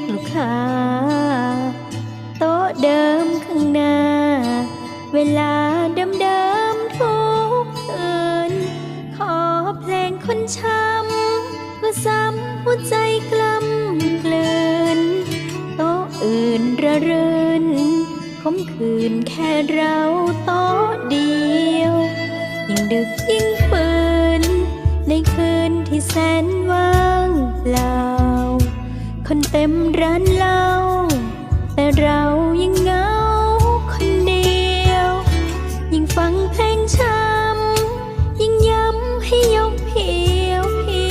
กลูกค้า โต๊ะเดิมข้างหน้า เวลาเดิมเดิมทุกคืนขอเพลงคนช้ำมาซ้ำหัวใจกล้ำกลืน โต๊ะอื่นระเรื่นคมคืนแค่เราโต๊ะเดียว ยิ่งดึกยิ่งฝืนในคืนที่แสนว่างเปล่า คนเต็มร้านเหล้าแต่เรายังเหงาคนเดียว ยิ่งฟังเพลงช้ำยิ่งย้ำให้ยกเพียวเพี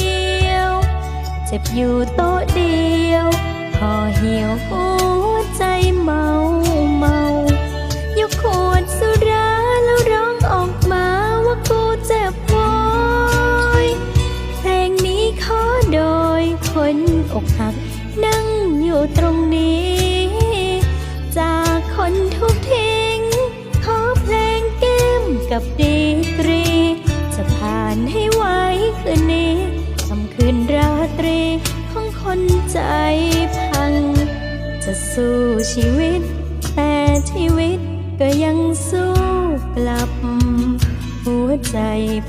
ยว เจ็บอยู่โต๊ะเดียว พอเหี่ยว นทุกทิ้ง ขอเพลงแก้มกับดีกรี จะผ่านให้ไวคืนนี้คำคืนราตรีของคนใจพัง จะสู้ชีวิต แต่ชีวิตก็ยังสู้กลับ หัวใจ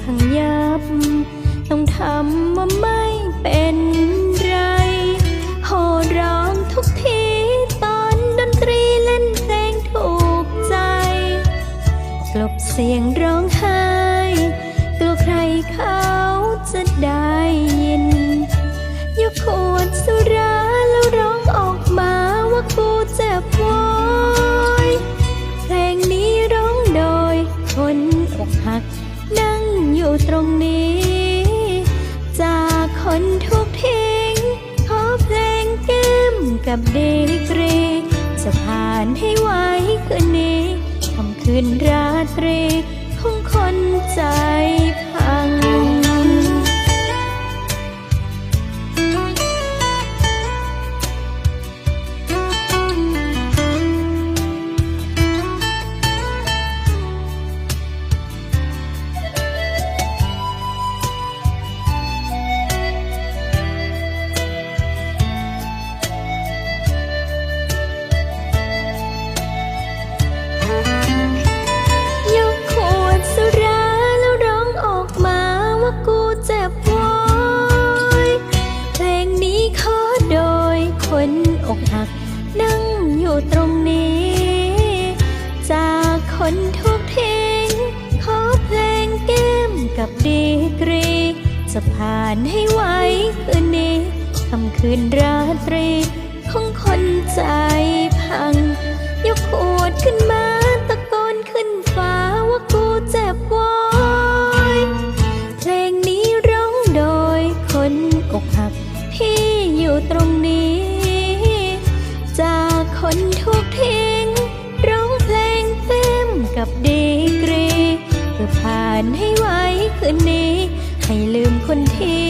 พังยับ ต้องทำว่า กลบเสียงร้องไห้กลัวใครเขาจะได้ยิน ยกขวดสุราแล้วร้องออกมาว่ากูเจ็บโวยเพลงนี้ร้องโดยคนอกหัก นั่งอยู่ตรงนี้ จากคนทุกทิ้งขอเพลงแก้มกับดีกรี จะผ่านให้ไวคืนนี้ำคืนราตรีของคนใจ หัก นั่งอยู่ตรงนี้ จากคนทุกทิ้งขอเพลงแก้มกับดีกรี จะผ่านให้ไหวคืนนี้ คำคืนราตรีของคนใจาก คนที่